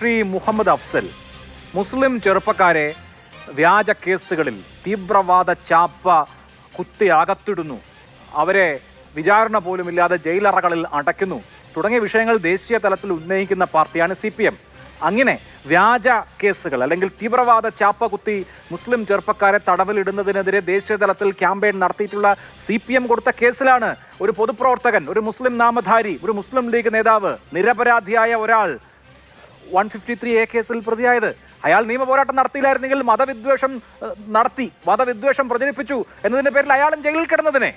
ശ്രീ മുഹമ്മദ് അഫ്സൽ മുസ്ലിം ചെറുപ്പക്കാരെ വ്യാജ കേസുകളിൽ തീവ്രവാദ ചാപ്പ കുത്തി അകത്തിടുന്നു. അവരെ വിചാരണ പോലുമില്ലാതെ ജയിലറകളിൽ അടയ്ക്കുന്നു. തുടങ്ങിയ വിഷയങ്ങൾ ദേശീയ തലത്തിൽ ഉന്നയിക്കുന്ന പാർട്ടിയാണ് സി പി എം. അങ്ങനെ വ്യാജ കേസുകൾ അല്ലെങ്കിൽ തീവ്രവാദ ചാപ്പ കുത്തി മുസ്ലിം ചെറുപ്പക്കാരെ തടവിലിടുന്നതിനെതിരെ ദേശീയ തലത്തിൽ ക്യാമ്പയിൻ നടത്തിയിട്ടുള്ള സി പി എം കൊടുത്ത കേസിലാണ് ഒരു പൊതുപ്രവർത്തകൻ ഒരു മുസ്ലിം നാമധാരി ഒരു മുസ്ലിം ലീഗ് നേതാവ് നിരപരാധിയായ ഒരാൾ വൺ ഫിഫ്റ്റി ത്രീ എ കേസിൽ പ്രതിയായത്. അയാൾ നിയമ പോരാട്ടം നടത്തിയില്ലായിരുന്നെങ്കിൽ മതവിദ്വേഷം നടത്തി മതവിദ്വേഷം പ്രചരിപ്പിച്ചു എന്നതിന്റെ പേരിൽ അയാളും ജയിലിൽ കിടന്നതിനെ.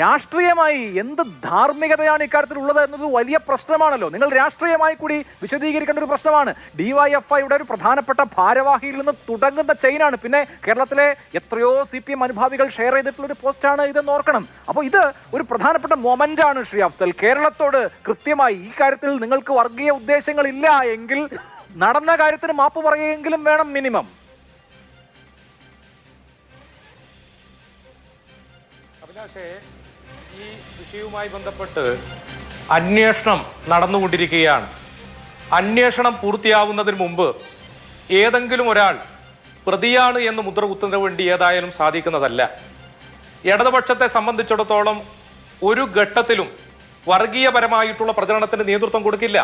രാഷ്ട്രീയമായി എന്ത് ധാർമ്മികതയാണ് ഇക്കാര്യത്തിൽ ഉള്ളത് എന്നത് വലിയ പ്രശ്നമാണല്ലോ. നിങ്ങൾ രാഷ്ട്രീയമായി കൂടി വിശദീകരിക്കേണ്ട ഒരു പ്രശ്നമാണ്. ഡിവൈഎഫ്ഐയുടെ ഒരു പ്രധാനപ്പെട്ട ഭാരവാഹിയിൽ നിന്ന് തുടങ്ങുന്ന ചെയിനാണ് പിന്നെ കേരളത്തിലെ എത്രയോ സി പി എം അനുഭാവികൾ ഷെയർ ചെയ്തിട്ടുള്ള ഒരു പോസ്റ്റാണ് ഇതെന്ന് ഓർക്കണം. അപ്പോൾ ഇത് ഒരു പ്രധാനപ്പെട്ട മൊമെന്റ് ആണ് ശ്രീ അഫ്സൽ. കേരളത്തോട് കൃത്യമായി ഈ കാര്യത്തിൽ നിങ്ങൾക്ക് വർഗീയ ഉദ്ദേശങ്ങൾ ഇല്ല എങ്കിൽ നടന്ന കാര്യത്തിന് മാപ്പ് പറയുകയെങ്കിലും വേണം മിനിമം അഭിലാഷേ ഈ വിഷയവുമായി ബന്ധപ്പെട്ട് അന്വേഷണം നടന്നുകൊണ്ടിരിക്കുകയാണ്. അന്വേഷണം പൂർത്തിയാവുന്നതിന് മുമ്പ് ഏതെങ്കിലും ഒരാൾ പ്രതിയാണ് എന്ന് മുദ്ര കുത്തുന്നതിന് വേണ്ടി ഏതായാലും സാധിക്കുന്നതല്ല. ഇടതുപക്ഷത്തെ സംബന്ധിച്ചിടത്തോളം ഒരു ഘട്ടത്തിലും വർഗീയപരമായിട്ടുള്ള പ്രചരണത്തിന് നേതൃത്വം കൊടുക്കില്ല.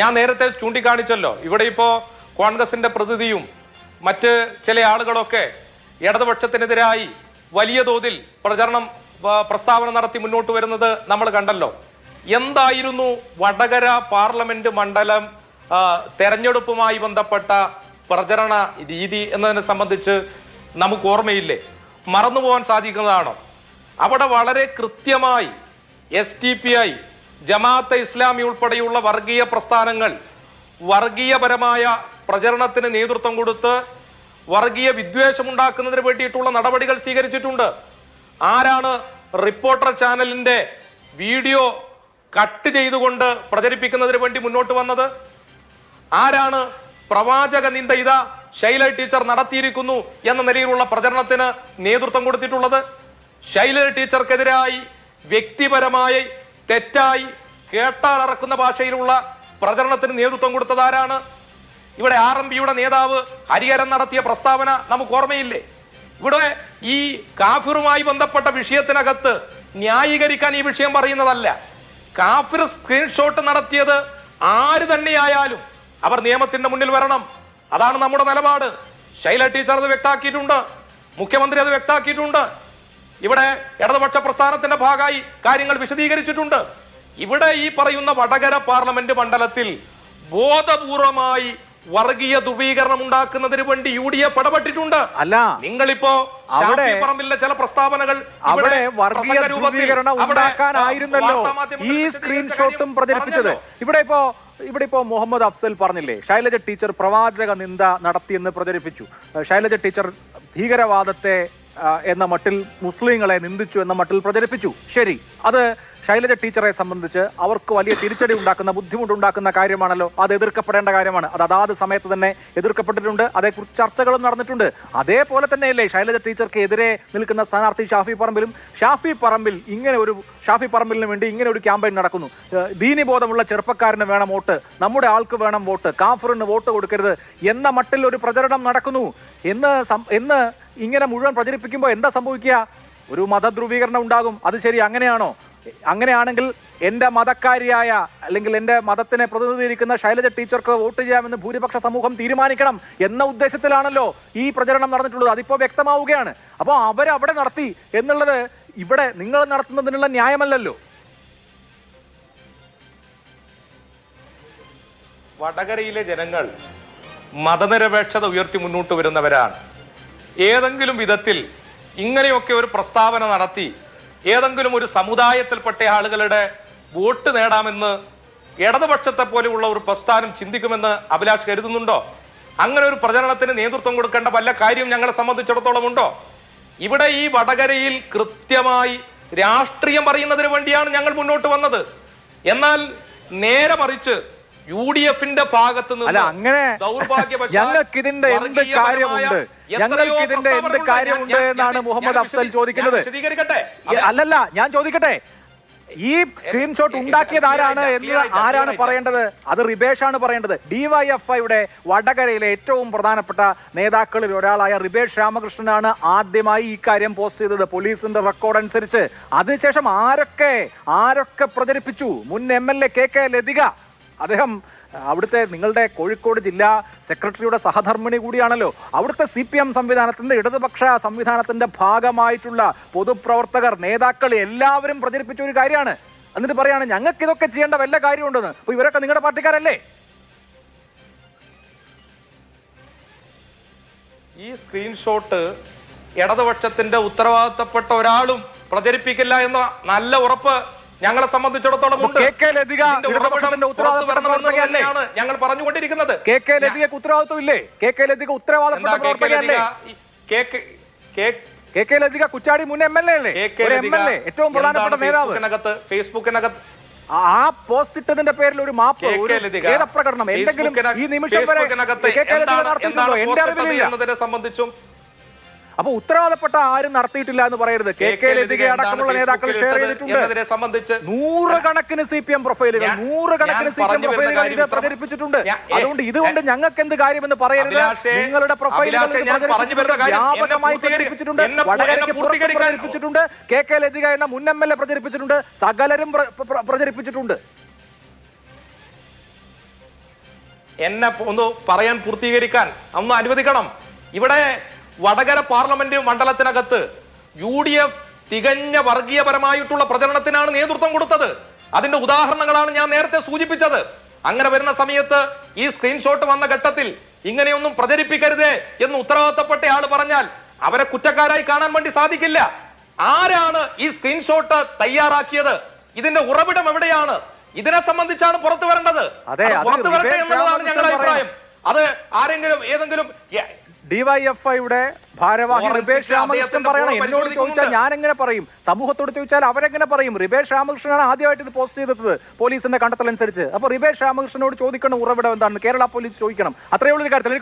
ഞാൻ നേരത്തെ ചൂണ്ടിക്കാണിച്ചല്ലോ ഇവിടെ ഇപ്പോൾ കോൺഗ്രസിന്റെ പ്രതിനിധിയും മറ്റ് ചില ആളുകളൊക്കെ ഇടതുപക്ഷത്തിനെതിരായി വലിയ തോതിൽ പ്രചരണം പ്രസ്താവന നടത്തി മുന്നോട്ട് വരുന്നത് നമ്മൾ കണ്ടല്ലോ. എന്തായിരുന്നു വടകര പാർലമെന്റ് മണ്ഡലം തെരഞ്ഞെടുപ്പുമായി ബന്ധപ്പെട്ട പ്രചരണ രീതി എന്നതിനെ സംബന്ധിച്ച് നമുക്ക് ഓർമ്മയില്ലേ? മറന്നുപോകാൻ സാധിക്കുന്നതാണോ? അവിടെ വളരെ കൃത്യമായി S T P I Jamaat-e Islami ഉൾപ്പെടെയുള്ള വർഗീയ പ്രസ്ഥാനങ്ങൾ വർഗീയപരമായ പ്രചരണത്തിന് നേതൃത്വം കൊടുത്ത് വർഗീയ വിദ്വേഷമുണ്ടാക്കുന്നതിന് വേണ്ടിയിട്ടുള്ള നടപടികൾ സ്വീകരിച്ചിട്ടുണ്ട്. ആരാണ് റിപ്പോർട്ടർ ചാനലിന്റെ വീഡിയോ കട്ട് ചെയ്തുകൊണ്ട് പ്രചരിപ്പിക്കുന്നതിന് വേണ്ടി മുന്നോട്ട് വന്നത്? ആരാണ് പ്രവാചക നിന്ദ ഇതാ ശൈല ടീച്ചർ നടത്തിയിരിക്കുന്നു എന്ന നിലയിലുള്ള പ്രചരണത്തിന് നേതൃത്വം കൊടുത്തിട്ടുള്ളത്? ശൈല ടീച്ചർക്കെതിരായി വ്യക്തിപരമായി തെറ്റായി കേട്ടാൽ അറക്കുന്ന ഭാഷയിലുള്ള പ്രചരണത്തിന് നേതൃത്വം കൊടുത്തത് ആരാണ്? ഇവിടെ ആർ എം പിയുടെ നേതാവ് ഹരിഹരൻ നടത്തിയ പ്രസ്താവന നമുക്ക് ഓർമ്മയില്ലേ? ഇവിടെ ഈ കാഫിറുമായി ബന്ധപ്പെട്ട വിഷയത്തിനകത്ത് ന്യായീകരിക്കാൻ ഈ വിഷയം പറയുന്നതല്ല. കാഫിർ സ്ക്രീൻഷോട്ട് നടത്തിയത് ആര് തന്നെയായാലും അവർ നിയമത്തിന്റെ മുന്നിൽ വരണം. അതാണ് നമ്മുടെ നിലപാട്. ശൈല ടീച്ചർ അത് വ്യക്തമാക്കിയിട്ടുണ്ട് മുഖ്യമന്ത്രി അത് വ്യക്താക്കിയിട്ടുണ്ട്. ഇവിടെ ഇടതുപക്ഷ പ്രസ്ഥാനത്തിന്റെ ഭാഗമായി കാര്യങ്ങൾ വിശദീകരിച്ചിട്ടുണ്ട്. ഇവിടെ ഈ പറയുന്ന വടകര പാർലമെന്റ് മണ്ഡലത്തിൽ ബോധപൂർവമായി വർഗീയ ധ്രുവീകരണം ഉണ്ടാക്കുന്നതിന് വേണ്ടി യു ഡി എഫ് ഇടപെട്ടിട്ടുണ്ട് അല്ല. നിങ്ങളിപ്പോ അവിടെ- പറമ്പിലെ ചില പ്രസ്താവനകൾ ഇവിടെ അവിടെ വർഗീയ ധ്രുവീകരണം ഉണ്ടാക്കാനായിരുന്നല്ലോ. ഈ സ്ക്രീൻഷോട്ടും പ്രചരിപ്പിച്ചത്. ഇവിടെ ഇപ്പോ ഇവിടെ ഇപ്പോ മുഹമ്മദ് അഫ്സൽ പറഞ്ഞില്ലേ ശൈലജ ടീച്ചർ പ്രവാചക നിന്ദ നടത്തിയെന്ന് പ്രചരിപ്പിച്ചു. ശൈലജ ടീച്ചർ ഭീകരവാദത്തെ എന്ന മട്ടിൽ മുസ്ലിങ്ങളെ നിന്ദിച്ചു എന്ന മട്ടിൽ പ്രചരിപ്പിച്ചു. ശരി അത് ശൈലജ ടീച്ചറെ സംബന്ധിച്ച് അവർക്ക് വലിയ തിരിച്ചടി ഉണ്ടാക്കുന്ന ബുദ്ധിമുട്ടുണ്ടാക്കുന്ന കാര്യമാണല്ലോ. അത് എതിർക്കപ്പെടേണ്ട കാര്യമാണ്. അത് അതാത് സമയത്ത് തന്നെ എതിർക്കപ്പെട്ടിട്ടുണ്ട്. അതേക്കുറിച്ച് ചർച്ചകളും നടന്നിട്ടുണ്ട്. അതേപോലെ തന്നെയല്ലേ ശൈലജ ടീച്ചർക്ക് എതിരെ നിൽക്കുന്ന സ്ഥാനാർത്ഥി ഷാഫി പറമ്പിലും. ഷാഫി പറമ്പിൽ ഇങ്ങനെ ഒരു ഷാഫി പറമ്പിലിന് വേണ്ടി ഇങ്ങനെ ഒരു ക്യാമ്പയിൻ നടക്കുന്നു. ദീനി ദീനിബോധമുള്ള ചെറുപ്പക്കാരന് വേണം വോട്ട്. നമ്മുടെ ആൾക്ക് വേണം വോട്ട്. കാഫറിന് വോട്ട് കൊടുക്കരുത്. എന്ന മട്ടിൽ ഒരു പ്രചരണം നടക്കുന്നു. എന്ന് എന്ന് ഇങ്ങനെ മുഴുവൻ പ്രചരിപ്പിക്കുമ്പോൾ എന്താ സംഭവിക്കുക? ഒരു മതധ്രുവീകരണം ഉണ്ടാകും. അത് ശരി അങ്ങനെയാണോ? അങ്ങനെയാണെങ്കിൽ എന്റെ മതക്കാരിയായ അല്ലെങ്കിൽ എന്റെ മതത്തിനെ പ്രതിനിധീകരിക്കുന്ന ശൈലജ ടീച്ചർക്ക് വോട്ട് ചെയ്യാമെന്ന് ഭൂരിപക്ഷ സമൂഹം തീരുമാനിക്കണം എന്ന ഉദ്ദേശത്തിലാണല്ലോ ഈ പ്രചരണം നടന്നിട്ടുള്ളത്. അതിപ്പോൾ വ്യക്തമാവുകയാണ്. അപ്പോൾ അവരവിടെ നടത്തി എന്നുള്ളത് ഇവിടെ നിങ്ങൾ നടത്തുന്നതിനുള്ള ന്യായമല്ലല്ലോ. വടകരയിലെ ജനങ്ങൾ മതനിരപേക്ഷത ഉയർത്തി മുന്നോട്ട് വരുന്നവരാണ്. ഏതെങ്കിലും വിധത്തിൽ ഇങ്ങനെയൊക്കെ ഒരു പ്രസ്താവന നടത്തി ഏതെങ്കിലും ഒരു സമുദായത്തിൽപ്പെട്ട ആളുകളുടെ വോട്ട് നേടാമെന്ന് ഇടതുപക്ഷത്തെ പോലെയുള്ള ഒരു പ്രസ്ഥാനം ചിന്തിക്കുമെന്ന് അഭിലാഷ് കരുതുന്നുണ്ടോ? അങ്ങനെ ഒരു പ്രചരണത്തിന് നേതൃത്വം കൊടുക്കേണ്ട വല്ല കാര്യം ഞങ്ങളെ സംബന്ധിച്ചിടത്തോളം ഉണ്ടോ? ഇവിടെ ഈ വടകരയിൽ കൃത്യമായി രാഷ്ട്രീയം പറയുന്നതിന് വേണ്ടിയാണ് ഞങ്ങൾ മുന്നോട്ട് വന്നത്. എന്നാൽ നേരെ മറിച്ച് യു ഡി എഫിന്റെ ഭാഗത്ത് നിന്ന് അല്ല അങ്ങനെ ഞങ്ങൾക്ക് ഇതിന്റെ എന്ത് കാര്യമുണ്ട്? ഞങ്ങൾക്ക് ഇതിന്റെ എന്ത് കാര്യമുണ്ട് എന്നാണ് മുഹമ്മദ് അഫ്സൽ ചോദിക്കുന്നത്? അല്ലല്ല ഞാൻ ചോദിക്കട്ടെ? ഈ സ്ക്രീൻഷോട്ട് ഉണ്ടാക്കിയത് ആരാണ് എന്ന് ആരാണ് പറയേണ്ടത്? അത് റിബേഷ് ആണ് പറയേണ്ടത്. ഡിവൈഎഫ്ഐയുടെ വടകരയിലെ ഏറ്റവും പ്രധാനപ്പെട്ട നേതാക്കളിൽ ഒരാളായ റിബേഷ് രാമകൃഷ്ണനാണ് ആദ്യമായി ഈ കാര്യം പോസ്റ്റ് ചെയ്തത്. പോലീസിന്റെ റെക്കോർഡ് അനുസരിച്ച്. അതിനുശേഷം ആരൊക്കെ ആരൊക്കെ പ്രചരിപ്പിച്ചു? മുൻ M L A K K Lathika അദ്ദേഹം അവിടുത്തെ നിങ്ങളുടെ കോഴിക്കോട് ജില്ലാ സെക്രട്ടറിയുടെ സഹധർമ്മിണി കൂടിയാണല്ലോ. അവിടുത്തെ സി പി എം സംവിധാനത്തിന്റെ ഇടതുപക്ഷ സംവിധാനത്തിന്റെ ഭാഗമായിട്ടുള്ള പൊതുപ്രവർത്തകർ നേതാക്കൾ എല്ലാവരും പ്രചരിപ്പിച്ച ഒരു കാര്യമാണ്. എന്നിട്ട് പറയാണ് ഞങ്ങൾക്ക് ഇതൊക്കെ ചെയ്യേണ്ട വല്ല കാര്യമുണ്ടെന്ന്. അപ്പോൾ ഇവരൊക്കെ നിങ്ങളുടെ പാർട്ടിക്കാരല്ലേ? ഈ സ്ക്രീൻഷോട്ട് ഇടതുപക്ഷത്തിന്റെ ഉത്തരവാദിത്തപ്പെട്ട ഒരാളും പ്രചരിപ്പിക്കില്ല എന്ന നല്ല ഉറപ്പ് ഞങ്ങളെ സംബന്ധിച്ചിടത്തോളം ഞങ്ങൾ പറഞ്ഞുകൊണ്ടിരിക്കുന്നത്. കെ കെ ലതികക്ക് ഉത്തരവാദിത്വം ഇല്ലേ കെ കെ ലതിക ഉത്തരവാദപ്പെട്ട പ്രവർത്തകയല്ലേ കെ കെ- ലതിക? കുച്ചാടി മുൻ എം എൽ എ അല്ലേ? എം എൽ എ ഏറ്റവും പ്രധാനപ്പെട്ട നേതാവ്. ഫേസ്ബുക്കിനകത്ത് ആ- പോസ്റ്റ് ഇട്ടതിന്റെ പേരിൽ ഒരു മാപ്പ് പ്രകടനം ഒരു ഖേദപ്രകടനം. എന്തെങ്കിലും ഈ നിമിഷം വരെ നടത്തിയിട്ടുണ്ടോ? എന്റെ അറിവിലില്ല. സംബന്ധിച്ചും അപ്പൊ ഉത്തരവാദപ്പെട്ട ആരും നടത്തിയിട്ടില്ല എന്ന് പറയരുത്. കെ കെ ലതിക അടക്കമുള്ള നേതാക്കൾ ഷെയർ ചെയ്തിട്ടുണ്ട്. സംബന്ധിച്ച് നൂറുകണക്കിന് സി പി എം പ്രൊഫൈലുകൾ നൂറുകണക്കിന് സി പി എം പ്രൊഫൈലുകൾ ഇത് പ്രചരിപ്പിച്ചിട്ടുണ്ട്. അതുകൊണ്ട് ഇതുകൊണ്ട് ഞങ്ങൾക്ക് എന്ത് കാര്യമെന്ന് പറയരുത്. നിങ്ങളുടെ പ്രൊഫൈലുകൾ വ്യാപകമായി പ്രചരിപ്പിച്ചിട്ടുണ്ട്. വടകരയ്ക്ക് കെ കെ ലതിക എന്ന മുൻ എം എൽ എ പ്രചരിപ്പിച്ചിട്ടുണ്ട്. സകലരും പ്ര- പ്ര- പ്രചരിപ്പിച്ചിട്ടുണ്ട്. എന്നെ ഒന്ന് പറയാൻ പൂർത്തീകരിക്കാൻ ഒന്ന് അനുവദിക്കണം. ഇവിടെ വടകര പാർലമെന്റ് മണ്ഡലത്തിനകത്ത് യു ഡി എഫ് തികഞ്ഞ വർഗീയപരമായിട്ടുള്ള പ്രചരണത്തിനാണ് നേതൃത്വം കൊടുത്തത്. അതിന്റെ ഉദാഹരണങ്ങളാണ് ഞാൻ നേരത്തെ സൂചിപ്പിച്ചത്. അങ്ങനെ വരുന്ന സമയത്ത് ഈ സ്ക്രീൻഷോട്ട് വന്ന ഘട്ടത്തിൽ ഇങ്ങനെയൊന്നും പ്രചരിപ്പിക്കരുതേ എന്ന് ഉത്തരവാദിത്തപ്പെട്ട ആൾ പറഞ്ഞാൽ അവരെ കുറ്റക്കാരായി കാണാൻ വേണ്ടി സാധിക്കില്ല. ആരാണ് ഈ സ്ക്രീൻഷോട്ട് തയ്യാറാക്കിയത്? ഇതിന്റെ ഉറവിടം എവിടെയാണ്? ഇതിനെ സംബന്ധിച്ചാണ് പുറത്തു വരേണ്ടത്. പുറത്തു വരട്ടെ എന്നുള്ളതാണ് ഞങ്ങളുടെ അഭിപ്രായം. അത് ആരെങ്കിലും ഏതെങ്കിലും ഡിവൈഎഫ്ഐയുടെ ഭാരവാഹി റിബേഷ് രാമകൃഷ്ണൻ പറയണം. എന്നോട് ചോദിച്ചാൽ ഞാൻ എങ്ങനെ പറയും? സമൂഹത്തോട് ചോദിച്ചാൽ അവരെങ്ങനെ പറയും? റിബേഷ് രാമകൃഷ്ണനാണ് ആദ്യമായിട്ട് ഇത് പോസ്റ്റ് ചെയ്തത് പോലീസിന്റെ കണ്ടെത്തൽ അനുസരിച്ച് അപ്പൊ റിബേഷ് രാമകൃഷ്ണനോട് ചോദിക്കണം ഉറവിടം എന്താണ്? കേരള പോലീസ് ചോദിക്കണം. അത്രയുള്ള ഉള്ളൂ ഈ കാര്യത്തിൽ.